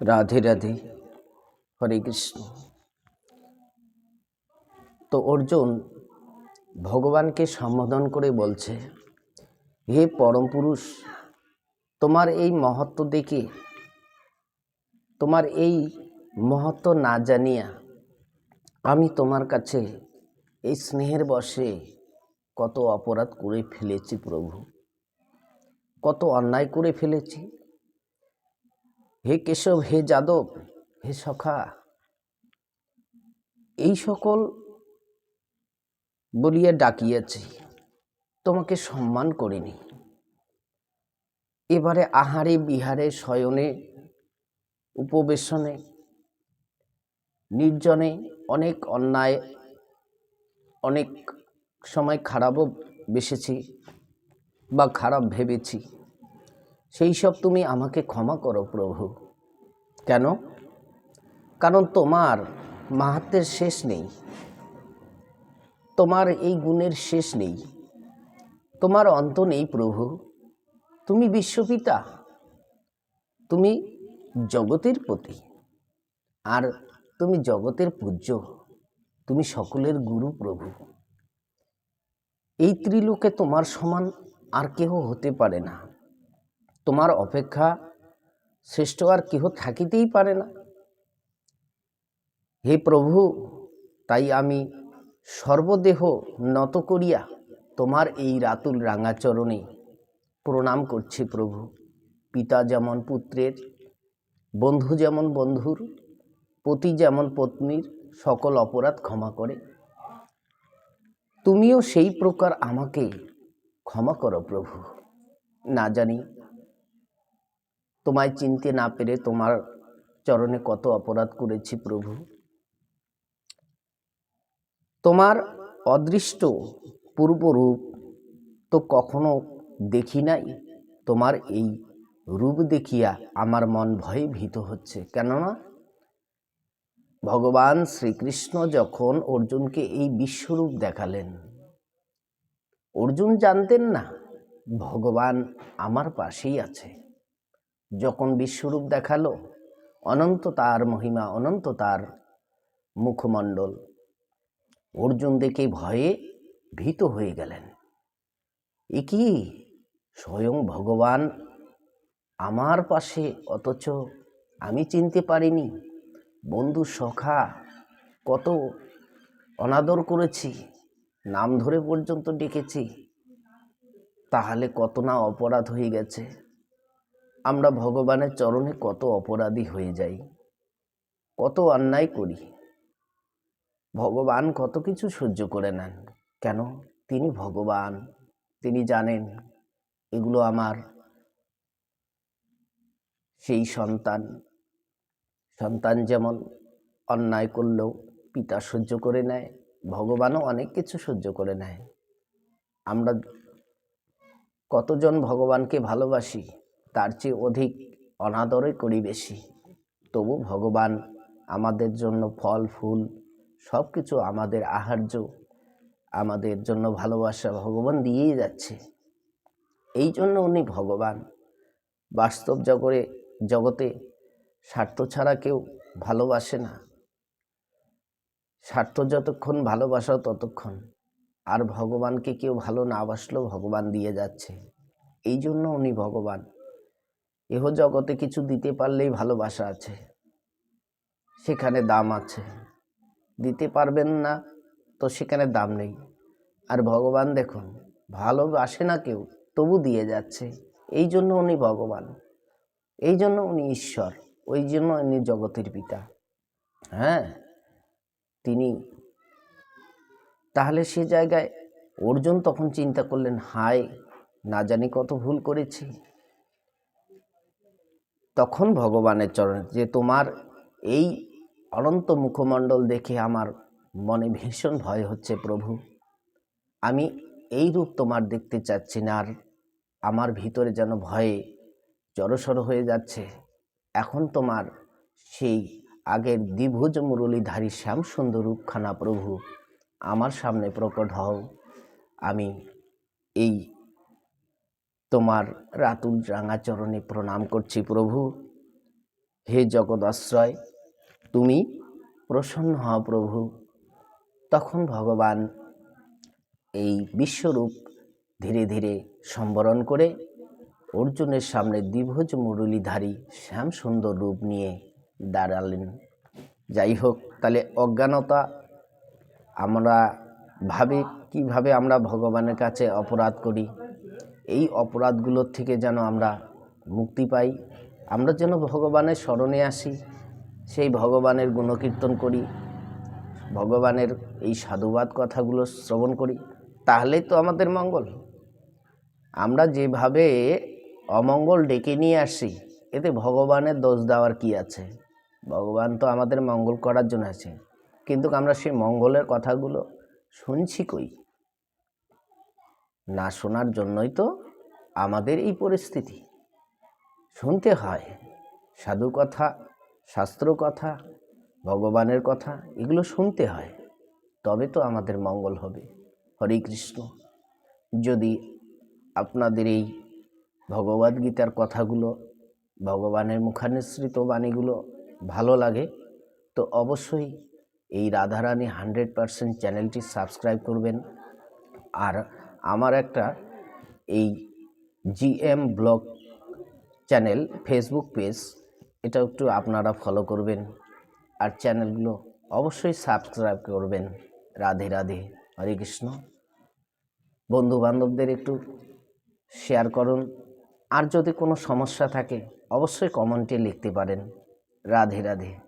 রাধে রাধে। হরে কৃষ্ণ। তো অর্জুন ভগবানকে সম্বোধন করে বলছে, হে পরম পুরুষ তোমার এই মহত্ব দেখে, তোমার এই মহত্ব না জানিয়া আমি তোমার কাছে এই স্নেহের বশে কত অপরাধ করে ফেলেছি প্রভু। কত অন্যায় করে ফেলেছি। হে কেশব, হে যাদব, হে সখা। এই সকল বলিয়া ডাকিয়াছি, তোমাকে সম্মান করিনি। এবারে আহারে বিহারে শয়নে, উপবেশনে, নির্জনে অনেক অন্যায়, অনেক সময় খারাপও বেসেছি বা খারাপ ভেবেছি। সেই সব তুমি আমাকে ক্ষমা করো প্রভু। কেন? কারণ তোমার মাহাত্মের শেষ নেই। তোমার এই গুণের শেষ নেই। তোমার অন্ত নেই প্রভু। তুমি বিশ্বপিতা। তুমি জগতের প্রতি আর তুমি জগতের পূজ্য। তুমি সকলের গুরু প্রভু। এই ত্রিলোকে তোমার সমান আর কেহ হতে পারে না। তোমার অপেক্ষা শ্রেষ্ঠ আর কেহ থাকিতেই পারে না। হে প্রভু, তাই আমি সর্বদেহ নত করিয়া তোমার এই রাতুল রাঙাচরণে প্রণাম করছি প্রভু। পিতা যেমন পুত্রের, বন্ধু যেমন বন্ধুর, পতি যেমন পত্নীর, সকল অপরাধ ক্ষমা করে। তুমিও সেই প্রকার আমাকে ক্ষমা করো প্রভু। না জানি তোমায় চিনতে না পেরে তোমার চরণে কত অপরাধ করেছি প্রভু। তোমার অদৃষ্ট পূর্বরূপ তো কখনো দেখি নাই। তোমার এই রূপ দেখিয়া আমার মন ভয়ে ভীত হচ্ছে। কেননা ভগবান শ্রীকৃষ্ণ যখন অর্জুনকে এই বিশ্বরূপ দেখালেন, অর্জুন জানতেন না, ভগবান আমার পাশেই আছে। যখন বিশ্বরূপ দেখাল, অনন্ত তার মহিমা, অনন্ত তার মুখমণ্ডল। অর্জুন দেখে ভয়ে ভীত হয়ে গেলেন। এ কি? স্বয়ং ভগবান আমার পাশে, অথচ আমি চিনতে পারিনি। বন্ধু সখা, কত অনাদর করেছি, নাম ধরে পর্যন্ত ডেকেছি। তাহলে কত না অপরাধ হয়ে গেছে। আমরা ভগবানের চরণে কত অপরাধী হয়ে যাই, কত অন্যায় করি। ভগবান কত কিছু সহ্য করে নেন। কেন? তিনি ভগবান, তিনি জানেন এগুলো আমার সেই সন্তান। সন্তান যেমন অন্যায় করলেও পিতা সহ্য করে নেয়, ভগবানও অনেক কিছু সহ্য করে নেয়। আমরা কতজন ভগবানকে ভালোবাসি তার চেয়ে অধিক অনাদরে করি বেশি। তবু ভগবান আমাদের জন্য ফল, ফুল সব কিছু আমাদের আহার্য, আমাদের জন্য ভালোবাসা ভগবান দিয়েই যাচ্ছে। এই জন্য উনি ভগবান। বাস্তব জগরে, জগতে স্বার্থ ছাড়া কেউ ভালোবাসে না। স্বার্থ যতক্ষণ ভালোবাসা ততক্ষণ। আর ভগবানকে কেউ ভালো না বাসলেও ভগবান দিয়ে যাচ্ছে। এই জন্য উনি ভগবান। এহ জগতে কিছু দিতে পারলেই ভালোবাসা আছে। সেখানে দাম আছে। দিতে পারবেন না তো সেখানে দাম নেই। আর ভগবান দেখুন, ভালোবাসে না কেউ, তবু দিয়ে যাচ্ছে। এই জন্য উনি ভগবান। এই জন্য উনি ঈশ্বর। ওই জন্য উনি জগতের পিতা। হ্যাঁ? তিনি। তাহলে সে জায়গায় অর্জুন তখন চিন্তা করলেন, হায়, না জানি কত ভুল করেছি। তখন ভগবানের চরণে যে তোমার এই অনন্ত মুখমণ্ডল দেখে আমার মনে ভীষণ ভয় হচ্ছে প্রভু। আমি এই রূপ তোমার দেখতে চাচ্ছি না আর আমার ভিতরে যেন ভয়ে জড়সড় হয়ে যাচ্ছে। এখন তোমার সেই আগের দ্বিভুজ মুরলীধারী শ্যামসুন্দর রূপখানা প্রভু, আমার সামনে প্রকট হও। আমি এই তোমার রাতুল রাঙাচরণে প্রণাম করছি প্রভু। হে জগদাশ্রয়, তুমি প্রসন্ন হও প্রভু। তখন ভগবান এই বিশ্বরূপ ধীরে ধীরে সম্বরণ করে অর্জুনের সামনে দ্বিভুজ মুরলীধারী শ্যাম সুন্দর রূপ নিয়ে দাঁড়ালেন। যাই হোক, তাহলে অজ্ঞানতা আমরা ভাবে, কীভাবে আমরা ভগবানের কাছে অপরাধ করি? এই অপরাধগুলোর থেকে যেন আমরা মুক্তি পাই। আমরা যেন ভগবানের স্মরণে আসি, সেই ভগবানের গুণকীর্তন করি, ভগবানের এই সাধুবাদ কথাগুলো শ্রবণ করি তাহলেই তো আমাদের মঙ্গল। আমরা যেভাবে অমঙ্গল ডেকে নিয়ে আসি, এতে ভগবানের দোষ দেওয়ার কি আছে? ভগবান তো আমাদের মঙ্গল করার জন্য আছে কিন্তু আমরা সেই মঙ্গলের কথাগুলো শুনছি কই? না শোনার জন্যই তো আমাদের এই পরিস্থিতি। শুনতে হয়, সাধু কথা, শাস্ত্র কথা, ভগবানের কথা, এগুলো শুনতে হয়, তবে তো আমাদের মঙ্গল হবে। হরে কৃষ্ণ, যদি আপনাদের এই ভগবদ্গীতার কথাগুলো, ভগবানের মুখানুসৃত বাণীগুলো ভালো লাগে, তো অবশ্যই এই রাধারানী হান্ড্রেড পারসেন্ট চ্যানেলটি সাবস্ক্রাইব করবেন। আর আমার একটা এই GM blog channel, Facebook page, এটা একটু আপনারা ফলো করবেন। আর চ্যানেলগুলো অবশ্যই সাবস্ক্রাইব করবেন। রাধে রাধে, হরে কৃষ্ণ। বন্ধু বান্ধবদের একটু শেয়ার করুন। আর যদি কোনো সমস্যা থাকে, অবশ্যই কমেন্টে লিখতে পারেন। রাধে রাধে।